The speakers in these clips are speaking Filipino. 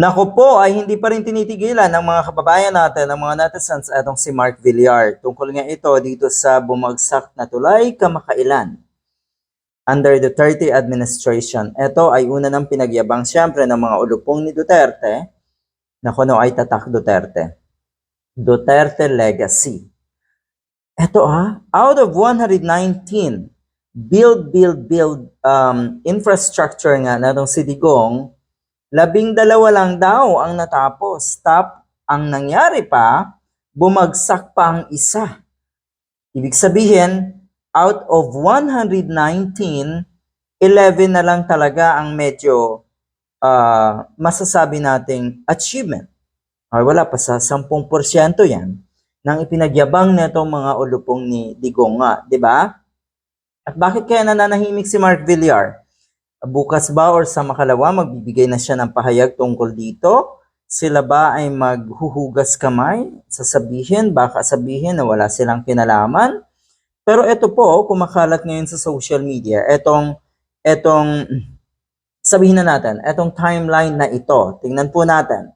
Nako po ay hindi pa rin tinitigilan ng mga kababayan natin, ng mga netizens, etong si Mark Villar. Tungkol nga ito dito sa bumagsak na tulay kamakailan under Duterte administration. Ito ay una ng pinagyabang siyempre ng mga ulupong ni Duterte na kuno ay tatak Duterte. Duterte Legacy. Ito ah, out of 119 build, build, build um, infrastructure nga na itong si labing dalawa lang daw ang natapos. Tap, ang nangyari pa, bumagsak pa ang isa. Ibig sabihin, out of 119, 11 na lang talaga ang medyo ah, masasabi nating achievement. Ay wala pa sa 10% yan nang ipinagyabang nitong mga ulupong ni Digong nga, di ba? At bakit kaya nananahimik si Mark Villar? Bukas ba or sa makalawa magbibigay na siya ng pahayag tungkol dito? Sila ba ay maghuhugas kamay? Sasabihin, baka sabihin na wala silang kinalaman? Pero ito po, kumakalat ngayon sa social media, etong, etong, sabihin na natin, etong timeline na ito. Tingnan po natin.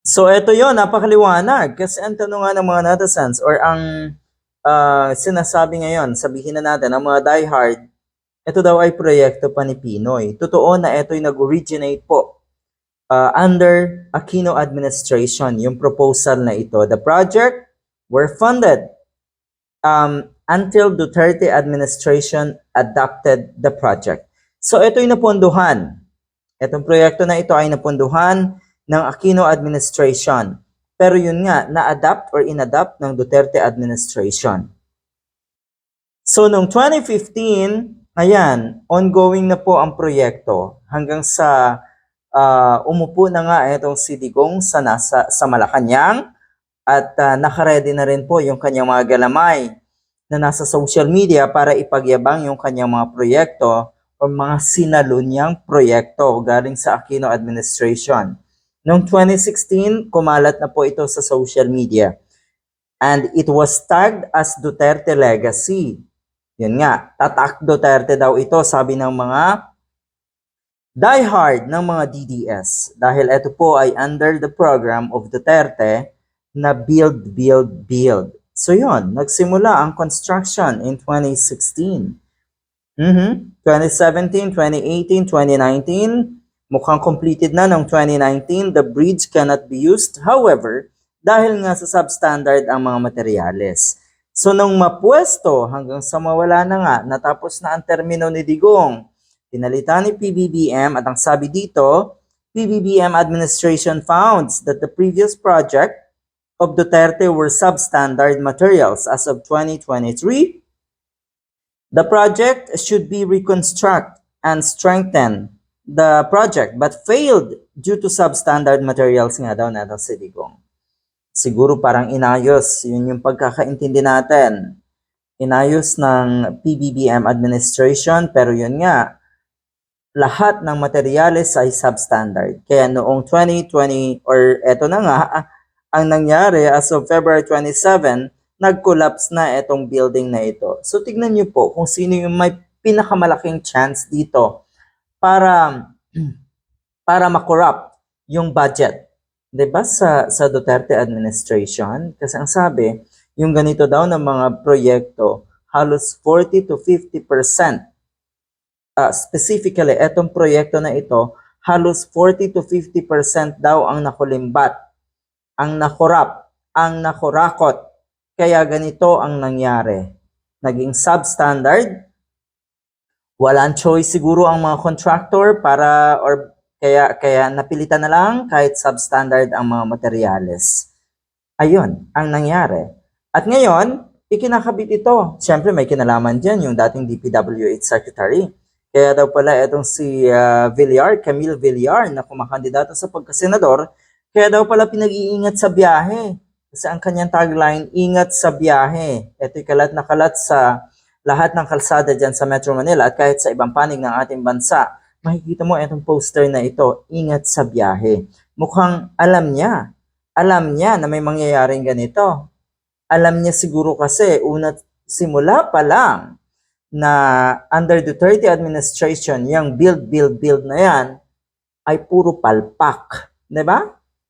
So ito yon napakaliwanag. Kasi ang tanong nga ng mga netizens or ang ah, sinasabi ngayon, sabihin na natin, ang mga diehard, ito daw ay proyekto pa ni Pinoy. Totoo na ito'y nag-originate po uh, under Aquino administration, yung proposal na ito. The project were funded um, until Duterte administration adopted the project. So ito'y napunduhan. Itong proyekto na ito ay napunduhan ng Aquino administration. Pero yun nga, na-adapt or inadapt ng Duterte administration. So, noong 2015, ayan, ongoing na po ang proyekto hanggang sa ah, umupo na nga itong si Digong sa, nasa, sa Malacanang at ah, nakaredy na rin po yung kanyang mga galamay na nasa social media para ipagyabang yung kanyang mga proyekto o mga sinalunyang proyekto galing sa Aquino administration. Noong 2016, kumalat na po ito sa social media and it was tagged as Duterte Legacy. Yun nga, tatak Duterte daw ito, sabi ng mga diehard ng mga DDS. Dahil ito po ay under the program of Duterte na Build, Build, Build. So yun, nagsimula ang construction in 2016. Mhm. 2017, 2018, 2019, mukhang completed na noong 2019. The bridge cannot be used. However, dahil nga sa substandard ang mga materyales. So nung mapwesto hanggang sa mawala na nga, natapos na ang termino ni Digong, pinalitan ni PBBM at ang sabi dito, PBBM administration found that the previous project of Duterte were substandard materials as of 2023. The project should be reconstruct and strengthen the project but failed due to substandard materials nga daw na si Digong siguro parang inayos. Yun yung pagkakaintindi natin. Inayos ng PBBM administration, pero yun nga, lahat ng materyales ay substandard. Kaya noong 2020, or eto na nga, ang nangyari as of February 27, nag-collapse na itong building na ito. So tignan niyo po kung sino yung may pinakamalaking chance dito para para makorrupt yung budget 'di ba sa sa Duterte administration? Kasi ang sabi yung ganito daw ng mga proyekto halos 40 to 50% ah, specifically etong proyekto na ito halos 40 to 50% daw ang nakulimbat ang nakorap ang nakurakot kaya ganito ang nangyari. Naging substandard walang choice siguro ang mga contractor para or kaya, kaya napilitan na lang kahit substandard ang mga materyales. Ayun, ang nangyari. At ngayon, ikinakabit ito. Siyempre, may kinalaman dyan yung dating DPWH Secretary. Kaya daw pala itong si ah, Villar, Camille Villar, na kumakandidato sa pagkasenador, kaya daw pala pinag-iingat sa biyahe. Kasi ang kanyang tagline, ingat sa biyahe. Ito'y kalat na kalat sa lahat ng kalsada dyan sa Metro Manila at kahit sa ibang panig ng ating bansa makikita mo itong poster na ito, ingat sa biyahe. Mukhang alam niya. Alam niya na may mangyayaring ganito. Alam niya siguro kasi una simula pa lang na under Duterte administration, yung build, build, build na yan, ay puro palpak. ba?